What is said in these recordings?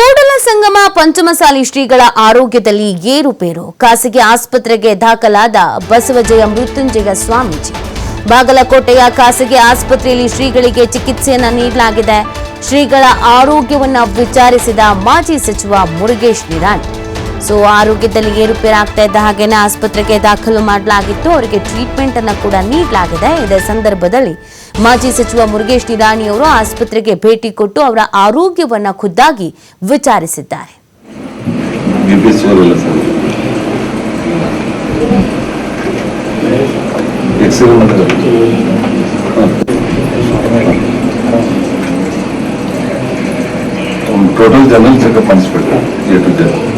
ಕೂಡಲ ಸಂಗಮ ಪಂಚಮಸಾಲಿ ಶ್ರೀಗಳ ಆರೋಗ್ಯದಲ್ಲಿ ಏರುಪೇರು ಖಾಸಗಿ ಆಸ್ಪತ್ರೆಗೆ ದಾಖಲಾದ ಬಸವಜಯ ಮೃತ್ಯುಂಜಯ ಸ್ವಾಮೀಜಿ. ಬಾಗಲಕೋಟೆಯ ಖಾಸಗಿ ಆಸ್ಪತ್ರೆಯಲ್ಲಿ ಶ್ರೀಗಳಿಗೆ ಚಿಕಿತ್ಸೆಯನ್ನು ನೀಡಲಾಗಿದೆ. ಶ್ರೀಗಳ ಆರೋಗ್ಯವನ್ನ ವಿಚಾರಿಸಿದ ಮಾಜಿ ಸಚಿವ ಮುರುಗೇಶ್ ನಿರಾಣಿ. ಸೊ ಆರೋಗ್ಯದಲ್ಲಿ ಏರುಪೇರಾಗ್ತಾ ಇದ್ದ ಹಾಗೇನೆ ಆಸ್ಪತ್ರೆಗೆ ದಾಖಲು ಮಾಡಲಾಗಿತ್ತು. ಅವರಿಗೆ ಟ್ರೀಟ್ಮೆಂಟ್ ಅನ್ನು ಕೂಡ ನೀಡಲಾಗಿದೆ. ಇದೇ ಸಂದರ್ಭದಲ್ಲಿ ಮಾಜಿ ಸಚಿವ ಮುರುಗೇಶ್ ನಿರಾಣಿ ಅವರು ಆಸ್ಪತ್ರೆಗೆ ಭೇಟಿ ಕೊಟ್ಟು ಅವರ ಆರೋಗ್ಯವನ್ನ ಖುದ್ದಾಗಿ ವಿಚಾರಿಸಿದ್ದಾರೆ. ಟೋಟಲ್ ಜನರಲ್ ಚೆಕಪ್ ಮಾಡಿಸ್ಬೇಕು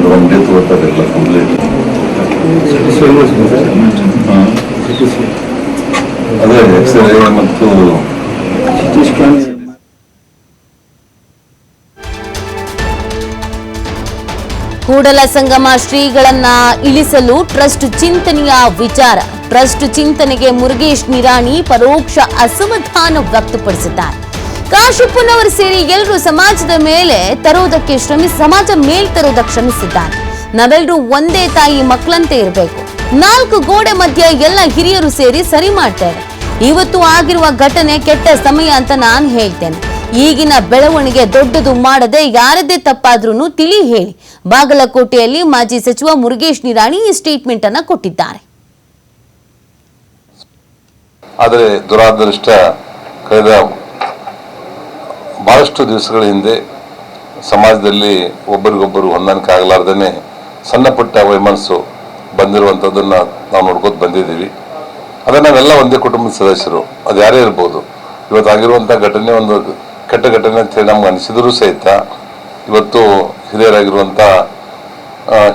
ಜೆಡ್ ಒನ್ ಡೇ ತಗೋತಾರೆಲ್ಲ ಕಂಪ್ಲೀಟ್ ಅದೇ ಎಕ್ಸ್ರೇ ಮತ್ತು ಕೂಡಲ ಸಂಗಮ ಶ್ರೀಗಳನ್ನ ಇಳಿಸಲು ಟ್ರಸ್ಟ್ ಚಿಂತನೆಯ ವಿಚಾರ. ಟ್ರಸ್ಟ್ ಚಿಂತನೆಗೆ ಮುರುಗೇಶ್ ನಿರಾಣಿ ಪರೋಕ್ಷ ಅಸಮಾಧಾನ ವ್ಯಕ್ತಪಡಿಸಿದ್ದಾರೆ. ಕಾಶಪ್ಪನವರು ಸೇರಿ ಎಲ್ಲರೂ ಸಮಾಜದ ಮೇಲೆ ತರುವುದಕ್ಕೆ ಶ್ರಮಿಸಿ ಸಮಾಜ ಮೇಲ್ ತರುವುದಕ್ಕೆ ಶ್ರಮಿಸಿದ್ದಾರೆ ನಾವೆಲ್ಲರೂ ಒಂದೇ ತಾಯಿ ಮಕ್ಕಳಂತೆ ಇರಬೇಕು. ನಾಲ್ಕು ಗೋಡೆ ಮಧ್ಯೆ ಎಲ್ಲ ಹಿರಿಯರು ಸೇರಿ ಸರಿ ಮಾಡ್ತೇವೆ. ಇವತ್ತು ಆಗಿರುವ ಘಟನೆ ಕೆಟ್ಟ ಸಮಯ ಅಂತ ನಾನು ಹೇಳ್ತೇನೆ. ಈಗಿನ ಬೆಳವಣಿಗೆ ದೊಡ್ಡದು ಮಾಡದೆ ಯಾರದೇ ತಪ್ಪಾದ್ರೂ ತಿಳಿ ಹೇಳಿ. ಬಾಗಲಕೋಟೆಯಲ್ಲಿ ಮಾಜಿ ಸಚಿವ ಮುರುಗೇಶ್ ನಿರಾಣಿ ಈ ಸ್ಟೇಟ್ಮೆಂಟ್ ಅನ್ನ ಕೊಟ್ಟಿದ್ದಾರೆ. ಆದರೆ ದುರಾದೃಷ್ಟ ಕಳೆದ ಬಹಳಷ್ಟು ದಿವಸಗಳ ಹಿಂದೆ ಸಮಾಜದಲ್ಲಿ ಒಬ್ಬರಿಗೊಬ್ಬರು ಹೊಂದಾಣಿಕೆ ಆಗಲಾರ್ದೇ ಸಣ್ಣ ಪುಟ್ಟ ವೈಮನಸ್ಸು ಬಂದಿರುವಂಥದ್ದನ್ನು ನಾವು ನೋಡ್ಕೊತ ಬಂದಿದ್ದೀವಿ. ಅದನ್ನು ನಾವೆಲ್ಲ ಒಂದೇ ಕುಟುಂಬದ ಸದಸ್ಯರು ಅದು ಯಾರೇ ಇರ್ಬೋದು. ಇವತ್ತಾಗಿರುವಂಥ ಘಟನೆ ಒಂದು ಕೆಟ್ಟ ಘಟನೆ ಅಂತ ನಮ್ಗೆ ಅನಿಸಿದರೂ ಸಹಿತ ಇವತ್ತು ಹಿರಿಯರಾಗಿರುವಂಥ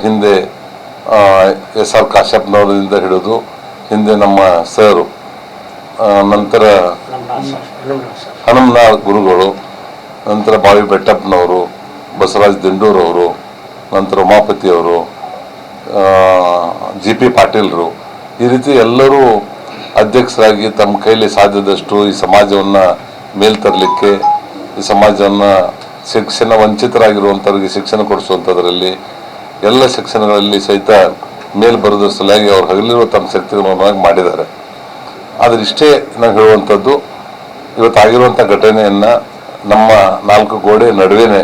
ಹಿಂದೆ ಎಸ್ ಆರ್ ಕಾಶ್ಯಪ್ನವರಿಂದ ಹಿಡಿದು ಹಿಂದೆ ನಮ್ಮ ಸರ್ ನಂತರ ಹನುಮನ ಗುರುಗಳು ನಂತರ ಬಾವಿ ಬೆಟ್ಟಪ್ಪನವರು, ಬಸವರಾಜ್ ದಿಂಡೂರವರು, ನಂತರ ಉಮಾಪತಿಯವರು ಜಿ ಪಿ ಪಾಟೀಲ್ರು, ಈ ರೀತಿ ಎಲ್ಲರೂ ಅಧ್ಯಕ್ಷರಾಗಿ ತಮ್ಮ ಕೈಲಿ ಸಾಧ್ಯದಷ್ಟು ಈ ಸಮಾಜವನ್ನು ಮೇಲ್ ತರಲಿಕ್ಕೆ, ಈ ಸಮಾಜವನ್ನು ಶಿಕ್ಷಣ ವಂಚಿತರಾಗಿರುವಂಥವ್ರಿಗೆ ಶಿಕ್ಷಣ ಕೊಡಿಸುವಂಥದ್ರಲ್ಲಿ ಎಲ್ಲ ಶಿಕ್ಷಣಗಳಲ್ಲಿ ಸಹಿತ ಮೇಲ್ ಬರೋದ್ರ ಸಲುವಾಗಿ ಅವ್ರು ಹಗಲಿರುವ ತಮ್ಮ ಶಕ್ತಿಗಳನ್ನಾಗಿ ಮಾಡಿದ್ದಾರೆ. ಆದರೆ ಇಷ್ಟೇ ನಾನು ಹೇಳುವಂಥದ್ದು ಇವತ್ತಾಗಿರುವಂಥ ಘಟನೆಯನ್ನು ನಮ್ಮ ನಾಲ್ಕು ಗೋಡೆ ನಡುವೆನೆ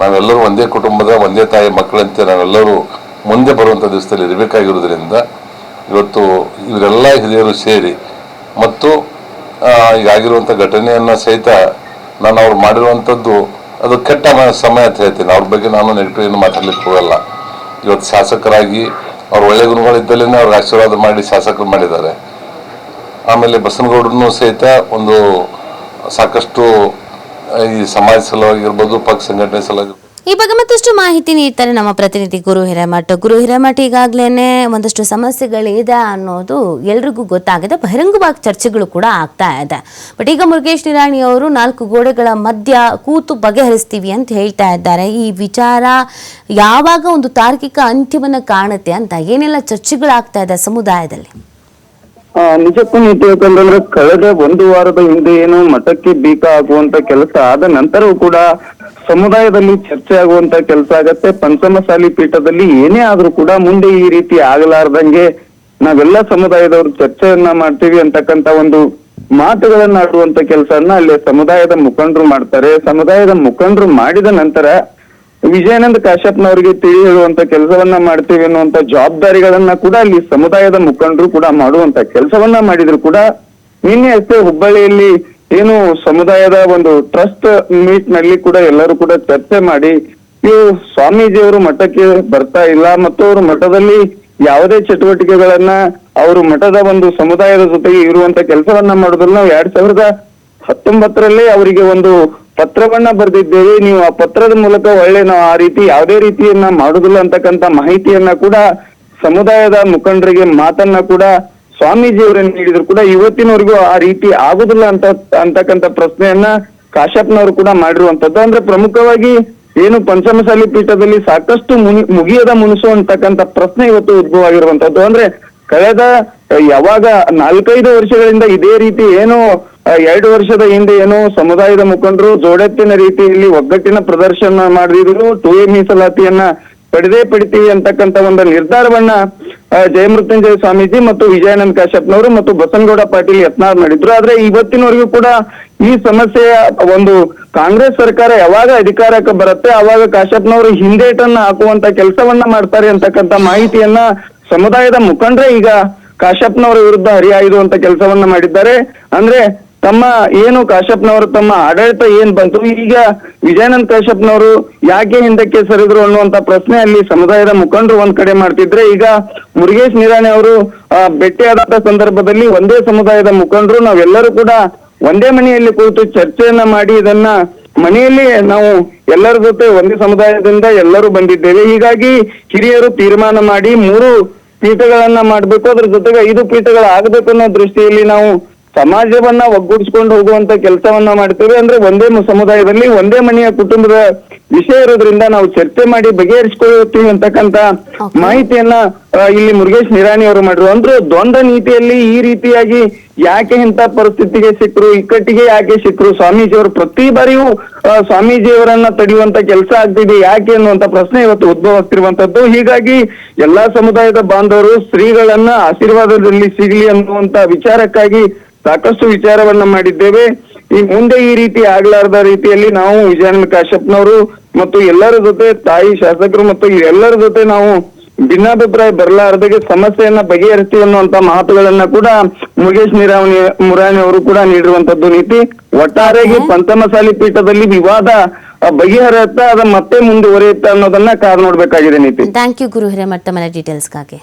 ನಾವೆಲ್ಲರೂ ಒಂದೇ ಕುಟುಂಬದ, ಒಂದೇ ತಾಯಿ ಮಕ್ಕಳಂತೆ ನಾವೆಲ್ಲರೂ ಮುಂದೆ ಬರುವಂಥ ದಿವಸದಲ್ಲಿ ಇರಬೇಕಾಗಿರೋದ್ರಿಂದ ಇವತ್ತು ಇವರೆಲ್ಲ ಹಿರಿಯರು ಸೇರಿ ಮತ್ತು ಈಗಾಗಿರುವಂಥ ಘಟನೆಯನ್ನು ಸಹಿತ ನಾನು ಅವ್ರು ಮಾಡಿರುವಂಥದ್ದು ಅದು ಕೆಟ್ಟ ಸಮಯ ಅಂತ ಹೇಳ್ತೀನಿ. ಅವ್ರ ಬಗ್ಗೆ ನಾನು ನೆಗೆಟಿವ್ ಏನು ಮಾತಾಡ್ಲಿಕ್ಕೆ ಹೋಗಲ್ಲ. ಇವತ್ತು ಶಾಸಕರಾಗಿ ಅವ್ರು ಒಳ್ಳೆ ಗುಣಗಳಿದ್ದಲ್ಲೇ ಅವ್ರಿಗೆ ಆಶೀರ್ವಾದ ಮಾಡಿ ಶಾಸಕರು ಮಾಡಿದ್ದಾರೆ. ಆಮೇಲೆ ಬಸನಗೌಡರನ್ನು ಸಹಿತ ಒಂದು ಸಾಕಷ್ಟು ಈ ಸಮಾಜ ಸಲುವಾಗಿರ್ಬೋದು, ಪಕ್ಷ ಸಂಘಟನೆ ಸಲುವಾಗಿ ಈ ಬಗ್ಗೆ ಮತ್ತಷ್ಟು ಮಾಹಿತಿ ನೀಡ್ತಾರೆ ನಮ್ಮ ಪ್ರತಿನಿಧಿ ಗುರು ಹಿರೇಮಠ. ಗುರು ಹಿರೇಮಠ ಈಗಾಗಲೇ ಒಂದಷ್ಟು ಸಮಸ್ಯೆಗಳಿದೆ ಅನ್ನೋದು ಎಲ್ರಿಗೂ ಗೊತ್ತಾಗಿದೆ. ಬಹಿರಂಗವಾಗಿ ಚರ್ಚೆಗಳು ಕೂಡ ಆಗ್ತಾ ಇದೆ. ಬಟ್ ಈಗ ಮುರುಗೇಶ್ ನಿರಾಣಿ ಅವರು ನಾಲ್ಕು ಗೋಡೆಗಳ ಮಧ್ಯ ಕೂತು ಬಗೆಹರಿಸ್ತೀವಿ ಅಂತ ಹೇಳ್ತಾ ಇದ್ದಾರೆ. ಈ ವಿಚಾರ ಯಾವಾಗ ಒಂದು ತಾರ್ಕಿಕ ಅಂತ್ಯವನ್ನು ಕಾಣುತ್ತೆ ಅಂತ ಏನೆಲ್ಲ ಚರ್ಚೆಗಳಾಗ್ತಾ ಇದೆ ಸಮುದಾಯದಲ್ಲಿ? ನಿಜಕ್ಕೂ ನೀವು ತಿಳ್ಕೊಂಡ್ರೆ ಕಳೆದ ಒಂದು ವಾರದ ಹಿಂದೆ ಏನು ಮಠಕ್ಕೆ ಬೀಕ ಆಗುವಂತ ಕೆಲಸ ಆದ ನಂತರವೂ ಕೂಡ ಸಮುದಾಯದಲ್ಲಿ ಚರ್ಚೆ ಆಗುವಂತ ಕೆಲಸ ಆಗತ್ತೆ. ಪಂಚಮಸಾಲಿ ಪೀಠದಲ್ಲಿ ಏನೇ ಆದ್ರೂ ಕೂಡ ಮುಂದೆ ಈ ರೀತಿ ಆಗಲಾರ್ದಂಗೆ ನಾವೆಲ್ಲ ಸಮುದಾಯದವರು ಚರ್ಚೆಯನ್ನ ಮಾಡ್ತೀವಿ ಅಂತಕ್ಕಂತ ಒಂದು ಮಾತುಗಳನ್ನ ಆಡುವಂತ ಕೆಲಸವನ್ನ ಅಲ್ಲಿ ಸಮುದಾಯದ ಮುಖಂಡರು ಮಾಡ್ತಾರೆ. ಸಮುದಾಯದ ಮುಖಂಡರು ಮಾಡಿದ ನಂತರ ವಿಜಯಾನಂದ ಕಾಶ್ಯಪ್ನವರಿಗೆ ತಿಳಿ ಹೇಳುವಂತ ಕೆಲಸವನ್ನ ಮಾಡ್ತೀವಿ ಅನ್ನುವಂತ ಜವಾಬ್ದಾರಿಗಳನ್ನ ಕೂಡ ಅಲ್ಲಿ ಸಮುದಾಯದ ಮುಖಂಡರು ಕೂಡ ಮಾಡುವಂತ ಕೆಲಸವನ್ನ ಮಾಡಿದ್ರು ಕೂಡ ನಿನ್ನೆ ಅಷ್ಟೇ ಹುಬ್ಬಳ್ಳಿಯಲ್ಲಿ ಏನು ಸಮುದಾಯದ ಒಂದು ಟ್ರಸ್ಟ್ ಮೀಟ್ನಲ್ಲಿ ಕೂಡ ಎಲ್ಲರೂ ಕೂಡ ಚರ್ಚೆ ಮಾಡಿ, ಇವು ಸ್ವಾಮೀಜಿಯವರು ಮಠಕ್ಕೆ ಬರ್ತಾ ಇಲ್ಲ ಮತ್ತು ಅವರು ಮಠದಲ್ಲಿ ಯಾವುದೇ ಚಟುವಟಿಕೆಗಳನ್ನ ಅವರು ಮಠದ ಒಂದು ಸಮುದಾಯದ ಜೊತೆಗೆ ಇರುವಂತ ಕೆಲಸವನ್ನ ಮಾಡೋದ್ರಲ್ಲಿ ನಾವು ಎರಡ್ ಸಾವಿರದ ಹತ್ತೊಂಬತ್ತರಲ್ಲಿ ಅವರಿಗೆ ಒಂದು ಪತ್ರವನ್ನ ಬರೆದಿದ್ದೇವೆ, ನೀವು ಆ ಪತ್ರದ ಮೂಲಕ ಒಳ್ಳೆ ನಾವು ಆ ರೀತಿ ಯಾವುದೇ ರೀತಿಯನ್ನ ಮಾಡುದಿಲ್ಲ ಅಂತಕ್ಕಂತ ಮಾಹಿತಿಯನ್ನ ಕೂಡ ಸಮುದಾಯದ ಮುಖಂಡರಿಗೆ ಮಾತನ್ನ ಕೂಡ ಸ್ವಾಮೀಜಿಯವರ ನೀಡಿದ್ರು ಕೂಡ ಇವತ್ತಿನವರೆಗೂ ಆ ರೀತಿ ಆಗುದಿಲ್ಲ ಅಂತ ಅಂತಕ್ಕಂತ ಪ್ರಶ್ನೆಯನ್ನ ಕಾಶ್ಯಪ್ನವರು ಕೂಡ ಮಾಡಿರುವಂತದ್ದು. ಅಂದ್ರೆ ಪ್ರಮುಖವಾಗಿ ಏನು ಪಂಚಮಸಾಲಿ ಪೀಠದಲ್ಲಿ ಸಾಕಷ್ಟು ಮುನಿ, ಮುಗಿಯದ ಮುನಿಸು ಅಂತಕ್ಕಂತ ಪ್ರಶ್ನೆ ಇವತ್ತು ಉದ್ಭವ ಆಗಿರುವಂತದ್ದು ಅಂದ್ರೆ ಕಳೆದ, ಯಾವಾಗ ನಾಲ್ಕೈದು ವರ್ಷಗಳಿಂದ ಇದೇ ರೀತಿ ಏನು ಎರಡು ವರ್ಷದ ಹಿಂದೆ ಏನು ಸಮುದಾಯದ ಮುಖಂಡರು ಜೋಡೆತ್ತಿನ ರೀತಿಯಲ್ಲಿ ಒಗ್ಗಟ್ಟಿನ ಪ್ರದರ್ಶನ ಮಾಡಿದ್ರು ಟು ಮೀಸಲಾತಿಯನ್ನ ಪಡೆದೇ ಪಡಿತೀವಿ ಅಂತಕ್ಕಂತ ಒಂದು ನಿರ್ಧಾರವನ್ನ ಜಯಮೃತ್ಯುಂಜಯ ಸ್ವಾಮೀಜಿ ಮತ್ತು ವಿಜಯಾನಂದ ಕಾಶ್ಯಪ್ನವರು ಮತ್ತು ಬಸನಗೌಡ ಪಾಟೀಲ್ ಯತ್ನಾಳ್ ಮಾಡಿದ್ರು. ಆದ್ರೆ ಇವತ್ತಿನವರೆಗೂ ಕೂಡ ಈ ಸಮಸ್ಯೆಯ ಒಂದು ಕಾಂಗ್ರೆಸ್ ಸರ್ಕಾರ ಯಾವಾಗ ಅಧಿಕಾರಕ್ಕೆ ಬರುತ್ತೆ, ಅವಾಗ ಕಾಶ್ಯಪ್ನವರು ಹಿಂದೇಟನ್ನ ಹಾಕುವಂತ ಕೆಲಸವನ್ನ ಮಾಡ್ತಾರೆ ಅಂತಕ್ಕಂತ ಮಾಹಿತಿಯನ್ನ ಸಮುದಾಯದ ಮುಖಂಡರೇ ಈಗ ಕಾಶ್ಯಪ್ನವರ ವಿರುದ್ಧ ಹರಿಹಾಯ್ದುವಂತ ಕೆಲಸವನ್ನ ಮಾಡಿದ್ದಾರೆ. ಅಂದ್ರೆ ತಮ್ಮ ಏನು ಕಾಶ್ಯಪ್ನವರು, ತಮ್ಮ ಆಡಳಿತ ಏನ್ ಬಂತು? ಈಗ ವಿಜಯಾನಂದ್ ಕಾಶ್ಯಪ್ನವರು ಯಾಕೆ ಹಿಂದಕ್ಕೆ ಸರಿದ್ರು ಅನ್ನುವಂತ ಪ್ರಶ್ನೆ ಅಲ್ಲಿ ಸಮುದಾಯದ ಮುಖಂಡರು ಒಂದ್ ಕಡೆ ಮಾಡ್ತಿದ್ರೆ, ಈಗ ಮುರುಗೇಶ್ ನಿರಾಣಿ ಅವರು ಭೇಟಿಯಾದಂತ ಸಂದರ್ಭದಲ್ಲಿ ಒಂದೇ ಸಮುದಾಯದ ಮುಖಂಡರು, ನಾವೆಲ್ಲರೂ ಕೂಡ ಒಂದೇ ಮನೆಯಲ್ಲಿ ಕುಳಿತು ಚರ್ಚೆಯನ್ನ ಮಾಡಿ ಇದನ್ನ ಮನೆಯಲ್ಲಿ ನಾವು ಎಲ್ಲರ ಜೊತೆ ಒಂದೇ ಸಮುದಾಯದಿಂದ ಎಲ್ಲರೂ ಬಂದಿದ್ದೇವೆ. ಹೀಗಾಗಿ ಹಿರಿಯರು ತೀರ್ಮಾನ ಮಾಡಿ ಮೂರು ಪೀಠಗಳನ್ನ ಮಾಡ್ಬೇಕು, ಅದ್ರ ಜೊತೆಗೆ ಐದು ಪೀಠಗಳು ಆಗ್ಬೇಕು ಅನ್ನೋ ದೃಷ್ಟಿಯಲ್ಲಿ ನಾವು ಸಮಾಜವನ್ನ ಒಗ್ಗೂಡಿಸ್ಕೊಂಡು ಹೋಗುವಂತ ಕೆಲಸವನ್ನ ಮಾಡ್ತೇವೆ ಅಂದ್ರೆ ಒಂದೇ ಸಮುದಾಯದಲ್ಲಿ ಒಂದೇ ಮನೆಯ ಕುಟುಂಬದ ವಿಷಯ ಇರೋದ್ರಿಂದ ನಾವು ಚರ್ಚೆ ಮಾಡಿ ಬಗೆಹರಿಸಿಕೊಳ್ಳುತ್ತೀವಿ ಅಂತಕ್ಕಂತ ಮಾಹಿತಿಯನ್ನ ಇಲ್ಲಿ ಮುರುಗೇಶ್ ನಿರಾಣಿ ಅವರು ಮಾಡಿದ್ರು. ಅಂದ್ರೆ ದ್ವಂದ್ವ ನೀತಿಯಲ್ಲಿ ಈ ರೀತಿಯಾಗಿ ಯಾಕೆ ಇಂತ ಪರಿಸ್ಥಿತಿಗೆ ಸಿಕ್ಕರು ಇಕ್ಕಟ್ಟಿಗೆ ಯಾಕೆ ಸಿಕ್ಕರು ಸ್ವಾಮೀಜಿಯವರು ಪ್ರತಿ ಬಾರಿಯೂ ಸ್ವಾಮೀಜಿಯವರನ್ನ ತಡೆಯುವಂತ ಕೆಲಸ ಆಗ್ತಿದೆ ಯಾಕೆ ಅನ್ನುವಂತ ಪ್ರಶ್ನೆ ಇವತ್ತು ಉದ್ಭವ ಆಗ್ತಿರುವಂತದ್ದು ಹೀಗಾಗಿ ಎಲ್ಲಾ ಸಮುದಾಯದ ಬಾಂಧವರು ಸ್ತ್ರೀಗಳನ್ನ ಆಶೀರ್ವಾದದಲ್ಲಿ ಸಿಗಲಿ ಅನ್ನುವಂತ ವಿಚಾರಕ್ಕಾಗಿ ಸಾಕಷ್ಟು ವಿಚಾರವನ್ನ ಮಾಡಿದ್ದೇವೆ. ಈ ಮುಂದೆ ಈ ರೀತಿ ಆಗ್ಲಾರದ ರೀತಿಯಲ್ಲಿ ನಾವು ವಿಜಯಾನಂದ ಕಾಶ್ಯಪ್ನವರು ಮತ್ತು ಎಲ್ಲರ ಜೊತೆ ತಾಯಿ ಶಾಸಕರು ಮತ್ತು ಎಲ್ಲರ ಜೊತೆ ನಾವು ಭಿನ್ನಾಭಿಪ್ರಾಯ ಬರಲಾರದಾಗೆ ಸಮಸ್ಯೆಯನ್ನ ಬಗೆಹರಿಸ್ತೀವಿ ಅನ್ನುವಂತ ಮಾತುಗಳನ್ನ ಕೂಡ ಮುರುಗೇಶ್ ನಿರಾವಣಿ ಮುರಾಣಿ ಅವರು ಕೂಡ ನೀಡಿರುವಂತದ್ದು ನೀತಿ. ಒಟ್ಟಾರೆಗೆ ಪಂಚಮಸಾಲಿ ಪೀಠದಲ್ಲಿ ವಿವಾದ ಬಗೆಹರಿಯುತ್ತಾ ಅದ ಮತ್ತೆ ಮುಂದುವರಿಯುತ್ತಾ ಅನ್ನೋದನ್ನ ಕಾರ್ ನೋಡ್ಬೇಕಾಗಿದೆ ನೀತಿ. ಥ್ಯಾಂಕ್ ಯು ಗುರು ಹಿರೇಮಠ ಮನೆ ಡೀಟೇಲ್ಸ್ಗಾಗಿ